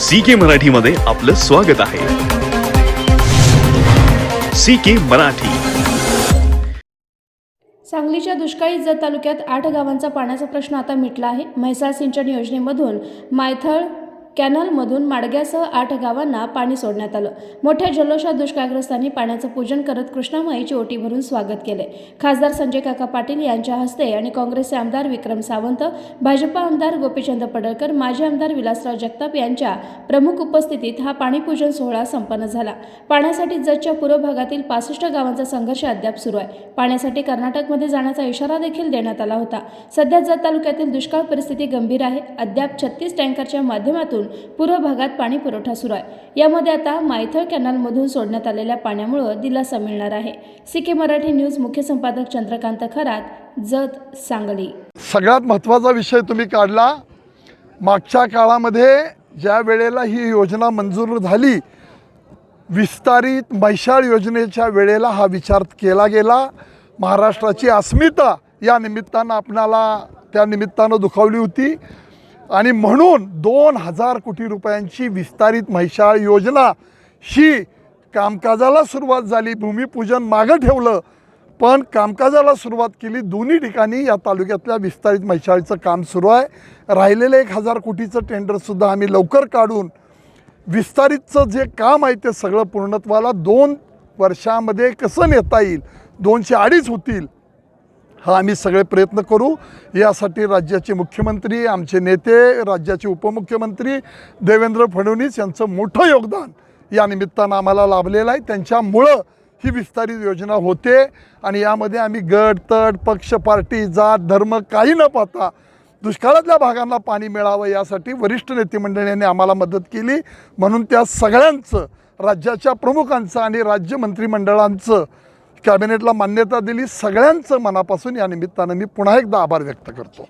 C के मराठीमध्ये आपलं स्वागत आहे. C K Marathi. सांगलीच्या दुष्काळी जत तालुक्यात आठ गावांचा पाण्याचा प्रश्न आता मिटला आहे. म्हैसाळ सिंचन योजनेमधून मायथळ कॅनलमधून माडग्यासह आठ गावांना पाणी सोडण्यात आलं. मोठ्या जल्लोषात दुष्काळग्रस्तांनी पाण्याचं पूजन करत कृष्णामाईची ओटी भरून स्वागत केले. खासदार संजय काका पाटील यांच्या हस्ते आणि काँग्रेसचे आमदार विक्रम सावंत भाजपा आमदार गोपीचंद पडळकर माजी आमदार विलासराव जगताप यांच्या प्रमुख उपस्थितीत हा पाणीपूजन सोहळा संपन्न झाला. पाण्यासाठी जतच्या पूर्व भागातील पासष्ट गावांचा संघर्ष अद्याप सुरू आहे. पाण्यासाठी कर्नाटकमध्ये जाण्याचा इशारा देखील देण्यात आला होता. सध्या जत तालुक्यातील दुष्काळ परिस्थिती गंभीर आहे. अद्याप छत्तीस टँकरच्या माध्यमातून पूर्व भागात पाणी पुरवठा सुरू आहे. यामध्ये आता मायथळ कॅनलमधून सोडण्यात आलेल्या पाण्यामुळं दिलासा मिळणार आहे. सिके मराठी न्यूज मुख्य संपादक चंद्रकांत खरात जत सांगली. सगळ्यात महत्त्वाचा विषय तुम्ही काढला. मागच्या काळामध्ये ज्या वेळेला ही योजना मंजूर झाली विस्तारित मैशाळ योजनेच्या वेळेला हा विचार केला गेला. महाराष्ट्राची अस्मिता या निमित्तानं आपणाला त्या निमित्तानं दुखावली होती. आणि म्हणून दोन हजार कोटी रुपयांची विस्तारित म्हैशाळ योजना ही कामकाजाला सुरुवात झाली. भूमिपूजन मागं ठेवलं. पण कामकाजाला सुरुवात केली दोन्ही ठिकाणी. या तालुक्यातल्या विस्तारित म्हैशाळीचं काम सुरू आहे. राहिलेलं एक हजार कोटीचं टेंडरसुद्धा आम्ही लवकर काढून विस्तारितचं जे काम आहे ते सगळं पूर्णत्वाला दोन वर्षामध्ये कसं नेता येईल? दोनशे अडीच होतील. हा आम्ही सगळे प्रयत्न करू. यासाठी राज्याचे मुख्यमंत्री आमचे नेते राज्याचे उपमुख्यमंत्री देवेंद्र फडणवीस यांचं मोठं योगदान या निमित्तानं आम्हाला लाभलेलं आहे. त्यांच्यामुळं ही विस्तारित योजना होते आणि यामध्ये आम्ही गट तट पक्ष पार्टी जात धर्म काही न पाहता दुष्काळातल्या भागांना पाणी मिळावं यासाठी वरिष्ठ नेतेमंडळींनी आम्हाला मदत केली. म्हणून त्या सगळ्यांचं राज्याच्या प्रमुखांचं आणि राज्य मंत्रिमंडळांचं कॅबिनेटला मान्यता दिली. सगळ्यांचं मनापासून या निमित्तानं मी पुन्हा एकदा आभार व्यक्त करतो.